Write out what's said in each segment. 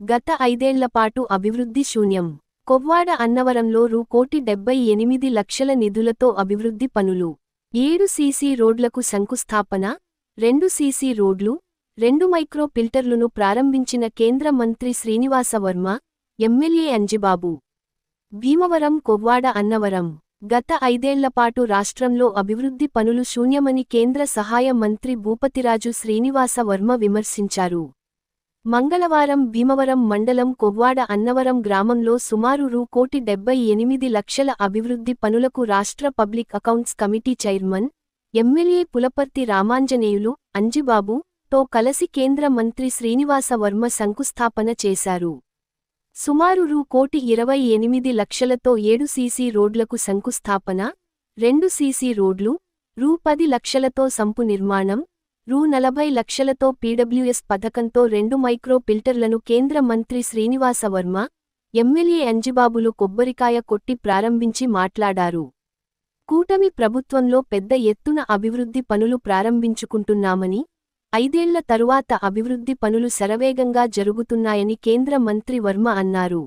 గత ఐదేళ్ళపాటు అభివృద్ధి శూన్యం. కొవ్వాడ అన్నవరంలో రూ. కోటి డెబ్బై ఎనిమిది లక్షల నిధులతో అభివృద్ధి పనులు. ఏడు సీసీ రోడ్లకు శంకుస్థాపన రెండు సీసీ రోడ్లు రెండు మైక్రో ఫిల్టర్లును ప్రారంభించిన కేంద్ర మంత్రి శ్రీనివాస వర్మ ఎమ్మెల్యే అంజిబాబు. భీమవరం కొవ్వాడ అన్నవరం. గత ఐదేళ్ళపాటు రాష్ట్రంలో అభివృద్ధి పనులు శూన్యమని కేంద్ర సహాయ మంత్రి భూపతిరాజు శ్రీనివాస వర్మ విమర్శించారు. మంగళవారం భీమవరం మండలం కొవ్వాడ అన్నవరం గ్రామంలో సుమారు రూ. కోటి డెబ్బై ఎనిమిది లక్షల అభివృద్ధి పనులకు రాష్ట్ర public accounts committee chairman MLA Pulaparthi Ramanjaneyulu Anjibabu తో కలసి కేంద్ర మంత్రి శ్రీనివాస వర్మ శంకుస్థాపన చేశారు. సుమారు రూ. కోటి ఇరవై ఎనిమిది లక్షలతో ఏడు సీసీ రోడ్లకు శంకుస్థాపన రెండు సీసీ రోడ్లు రూ. పది లక్షలతో సంపు నిర్మాణం రూ నలభై లక్షలతో పీడబ్ల్యూఎస్ పథకంతో రెండు మైక్రో ఫిల్టర్లను కేంద్ర మంత్రి శ్రీనివాస వర్మ ఎమ్మెల్యే అంజిబాబులు కొబ్బరికాయ కొట్టి ప్రారంభించి మాట్లాడారు. కూటమి ప్రభుత్వంలో పెద్ద ఎత్తున అభివృద్ధి పనులు ప్రారంభించుకుంటున్నామని ఐదేళ్ళ తరువాత అభివృద్ధి పనులు శరవేగంగా జరుగుతున్నాయని కేంద్ర మంత్రి వర్మ అన్నారు.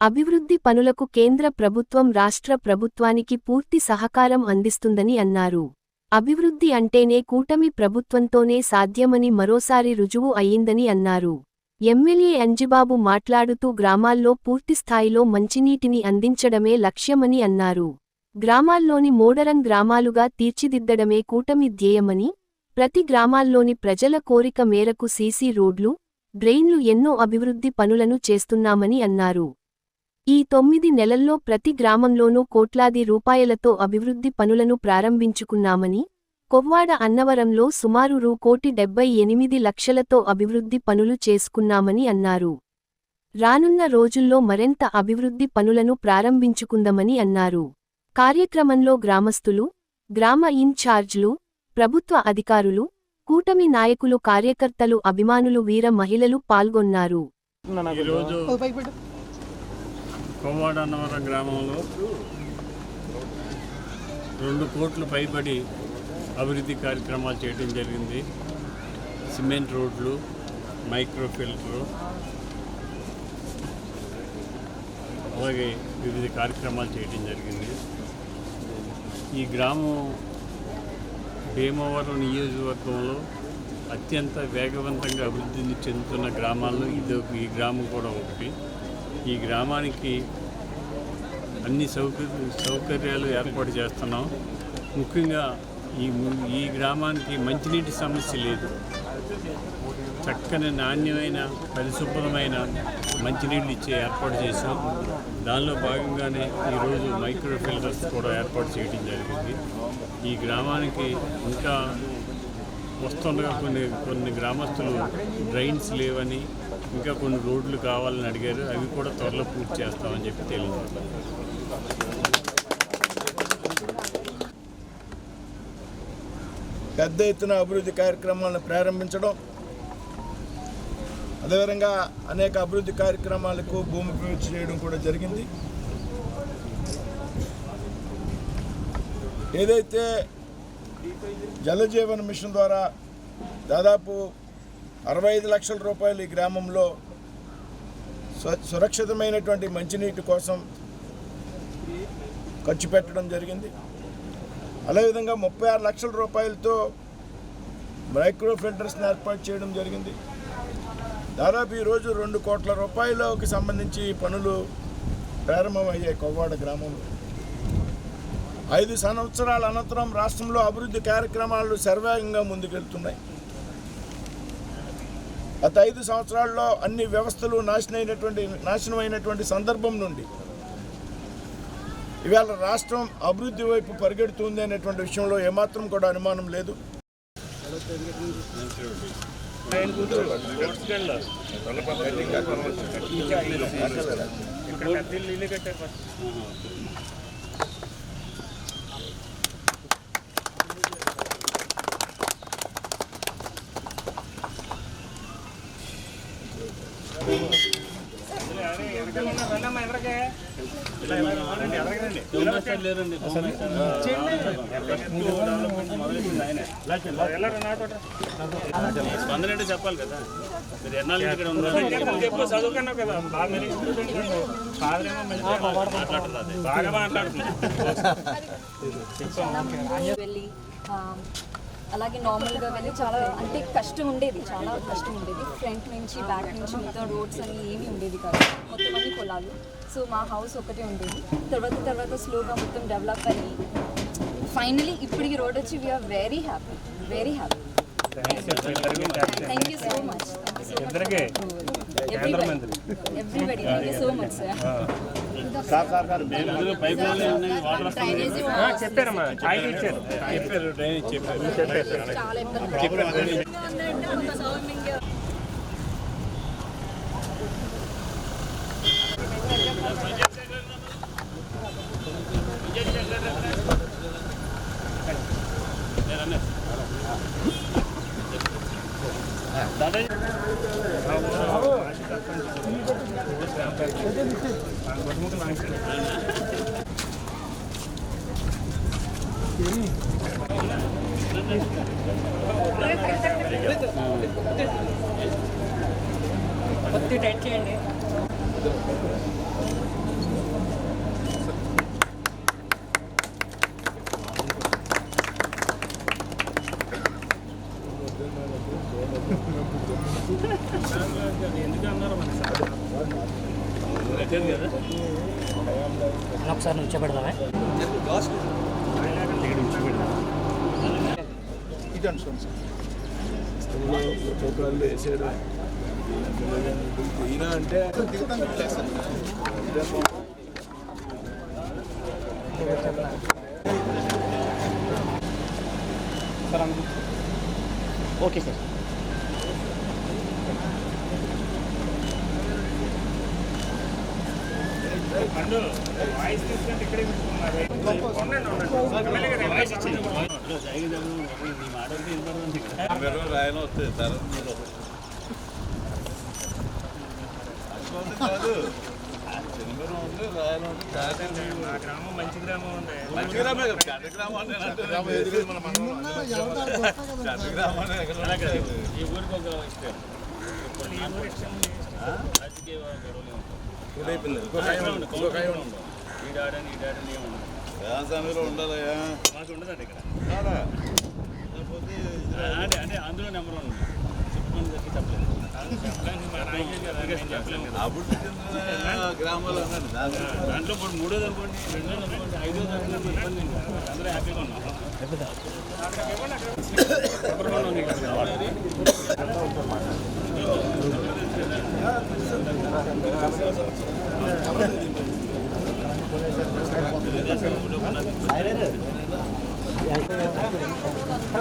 అభివృద్ధి పనులకు కేంద్ర ప్రభుత్వం రాష్ట్ర ప్రభుత్వానికి పూర్తి సహకారం అందిస్తుందని అన్నారు. అభివృద్ధి అంటేనే కూటమి ప్రభుత్వంతోనే సాధ్యమని మరోసారి రుజువు అయ్యిందని అన్నారు. ఎమ్మెల్యే అంజిబాబు మాట్లాడుతూ గ్రామాల్లో పూర్తిస్థాయిలో మంచినీటిని అందించడమే లక్ష్యమని అన్నారు. గ్రామాల్లోని మోడరన్ గ్రామాలుగా తీర్చిదిద్దడమే కూటమి ధ్యేయమని ప్రతి గ్రామాల్లోని ప్రజల కోరిక మేరకు సీసీ రోడ్లు డ్రెయిన్లు ఎన్నో అభివృద్ధి పనులను చేస్తున్నామని అన్నారు. ఈ తొమ్మిది నెలల్లో ప్రతి గ్రామంలోనూ కోట్లాది రూపాయలతో అభివృద్ధి పనులను ప్రారంభించుకున్నామని కొవ్వాడ అన్నవరంలో సుమారు రూ. కోటి డెబ్బై ఎనిమిది లక్షలతో అభివృద్ధి పనులు చేసుకున్నామని అన్నారు. రానున్న రోజుల్లో మరింత అభివృద్ధి పనులను ప్రారంభించుకుందామని అన్నారు. కార్యక్రమంలో గ్రామస్తులు గ్రామ ఇన్ఛార్జ్లు ప్రభుత్వ అధికారులు కూటమి నాయకులు కార్యకర్తలు అభిమానులు వీర మహిళలు పాల్గొన్నారు. కొవ్వాడ అన్నవరం గ్రామంలో రెండు కోట్లు పైబడి అభివృద్ధి కార్యక్రమాలు చేయడం జరిగింది. సిమెంట్ రోడ్లు మైక్రో ఫిల్టర్ అలాగే వివిధ కార్యక్రమాలు చేయడం జరిగింది. ఈ గ్రామం భీమవరం నియోజకవర్గంలో అత్యంత వేగవంతంగా అభివృద్ధి చెందుతున్న గ్రామాల్లో ఇది ఒక- ఈ గ్రామం కూడా ఒకటి. ఈ గ్రామానికి అన్ని సౌకర్య సౌకర్యాలు ఏర్పాటు చేస్తున్నాం. ముఖ్యంగా ఈ ము- ఈ గ్రామానికి మంచినీటి సమస్య లేదు. చక్కని నాణ్యమైన పరిశుభ్రమైన మంచినీళ్ళు ఇచ్చే ఏర్పాటు చేశాం. దానిలో భాగంగానే ఈరోజు మైక్రో ఫిల్టర్స్ కూడా ఏర్పాటు చేయడం జరిగింది. ఈ గ్రామానికి ఇంకా వస్తుండగా కొన్ని కొన్ని గ్రామస్తులు డ్రైన్స్ లేవని ఇంకా కొన్ని రోడ్లు కావాలని అడిగారు. అవి కూడా త్వరలో పూర్తి చేస్తామని చెప్పి తెలియదు పెద్ద ఎత్తున అభివృద్ధి కార్యక్రమాలను ప్రారంభించడం అదేవిధంగా అనేక అభివృద్ధి కార్యక్రమాలకు భూమి పూజ చేయడం కూడా జరిగింది. ఏదైతే జలజీవన్ మిషన్ ద్వారా దాదాపు అరవై ఐదు లక్షల రూపాయలు ఈ గ్రామంలో సురక్షితమైనటువంటి మంచినీటి కోసం ఖర్చు పెట్టడం జరిగింది. అదేవిధంగా ముప్పై ఆరు లక్షల రూపాయలతో మైక్రో ఫిల్టర్స్ని ఏర్పాటు చేయడం జరిగింది. దాదాపు ఈరోజు రెండు కోట్ల రూపాయలకి సంబంధించి పనులు ప్రారంభమయ్యాయి కొవ్వాడ గ్రామంలో. ఐదు సంవత్సరాల అనంతరం రాష్ట్రంలో అభివృద్ధి కార్యక్రమాలు సర్వేగంగా ముందుకెళ్తున్నాయి. గత ఐదు సంవత్సరాల్లో అన్ని వ్యవస్థలు నాశనమైనటువంటి అయినటువంటి సందర్భం నుండి ఇవాళ రాష్ట్రం అభివృద్ధి వైపు పరిగెడుతుంది అనేటువంటి విషయంలో ఏమాత్రం కూడా అనుమానం లేదు. స్పందన అంటే చెప్పాలి కదా. మీరు ఎన్నాళ్ళు ఇక్కడ చదువుకున్నావు కదా? బాగా మాట్లాడుతుంది. బాగా ఆ, అలాగే నార్మల్గా వెళ్ళి చాలా అంటే కష్టం ఉండేది చాలా కష్టం ఉండేది. ఫ్రంట్ నుంచి బ్యాక్ నుంచి మిగతా రోడ్స్ అని ఏమీ ఉండేది కాదు. మొత్తం అన్ని పొలాలు. సో మా హౌస్ ఒకటే ఉండేది. తర్వాత తర్వాత స్లోగా మొత్తం డెవలప్ అయ్యి ఫైనలీ ఇప్పటికి రోడ్ వచ్చి we are very happy very happy thank you so much everybody thank you so much sir అందులో పైప్ లైన్లు ఉన్నాయి వాటర్ వస్తుంది. చెప్పారమ్మా చాయ్ ఇచ్చారు చెప్పారు డ్రైనేజ్ చెప్పారు ఇబ్బంది ఒకసారి నుంచి పెడదామే ఈయన అంటే ఓకే సార్. వాయిస్ తీసుకుంటే ఇక్కడే పెట్టుకున్నారు రాయన వస్తుంది కాదు మా గ్రామం మంచి గ్రామం ఉంది మంచి గ్రామే అంటే ఎక్కడ అలా కాదు. ఈ ఊరికి ఒక ఇష్టం రాజకీయ గొడవలు ఇదైపోయింది ఈడాడని ఈడాడని ఏమన్నా వ్యవసాయంలో ఉండాలయ్యా మాకు ఉండదండి ఇక్కడ కాదా? లేకపోతే అంటే అంటే అందులో నెంబర్ వన్ ఉంది చెప్పుకొని చెప్పి చెప్పలేదు మా నాయకులు కదా నేను చెప్పలేము కదా అభివృద్ధి చెందిన గ్రామాలు అన్నాడు దాని దాంట్లో ఇప్పుడు మూడోది అనుకోండి రెండోది అనుకోండి ఐదోది అనుకోండి ఇబ్బంది ఏం లేదు. అందరూ హ్యాపీగా ఉన్నాం నెంబర్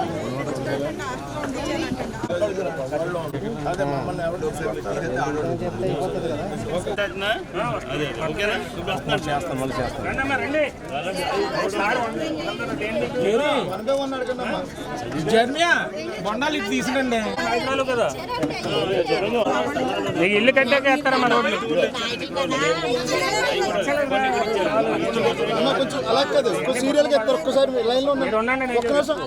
어. జర్మియా బొండాలు ఇటు తీసుకురండి కదా. ఇల్లు కట్టాక వేస్తారమ్మా రోడ్లు కొంచెం అలా కాదు సీరియల్ ఎత్తారు ఒక్కసారి. లైన్లో మీరు ఉండండి. నేను చెప్తాను.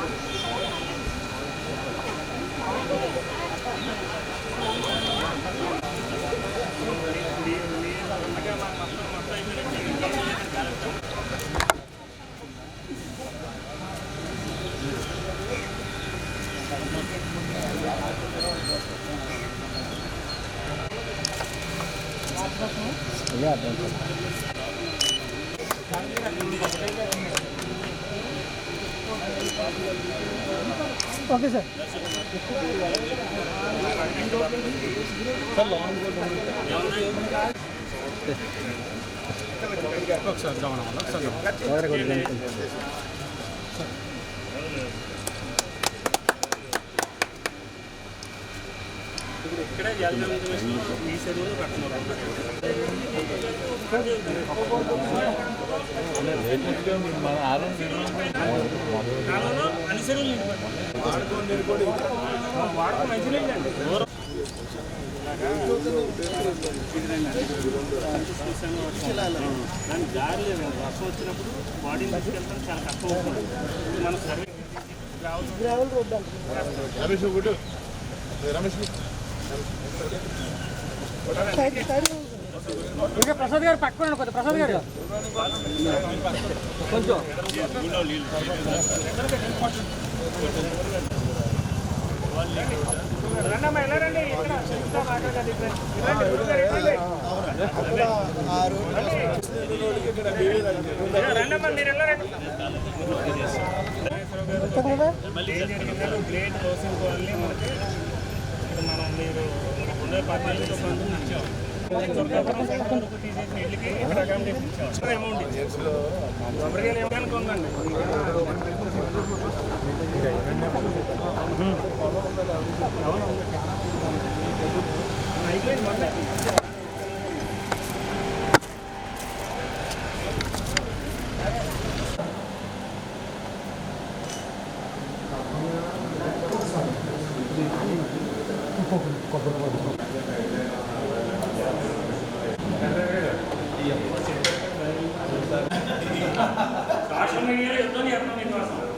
అర్థం. చేసుకోవాలి ఓకే సార్. ఒకసారి గమనం ఒకసారి ఇక్కడే జల్ ఈ చెరువులు కట్టున్నారు అన్ని చెరువులు నిండిపోయి వాడుకో మంచినీళ్ళు అండి దాని దారి లేదండి వర్షం వచ్చినప్పుడు బాడీ తీసుకెళ్తాం చాలా కష్టం అవుతుంది ఇది మన సర్వే రమేష్ రమేష్ ఇంకా ప్రసాద్ గారు పట్టుకోండి కొద్ది ప్రసాద్ గారు. కొంచెం. రండమ్మా మీరు జరిగిందో? గ్రేట్ హౌసింగ్ కాలనీ మనకి మీరు ఉండే పద్నాలుగు పంతొమ్మిది ఇచ్చాం దుర్గాపురం సెంటర్ వరకు తీసేసిన ఇళ్ళకి ఇక్కడ అకామిడేషన్ ఇచ్చాం అమౌంట్ ఇచ్చాం కొబ్బరికాయలు ఏమనుకుందండి ఉందండి యుద్ధం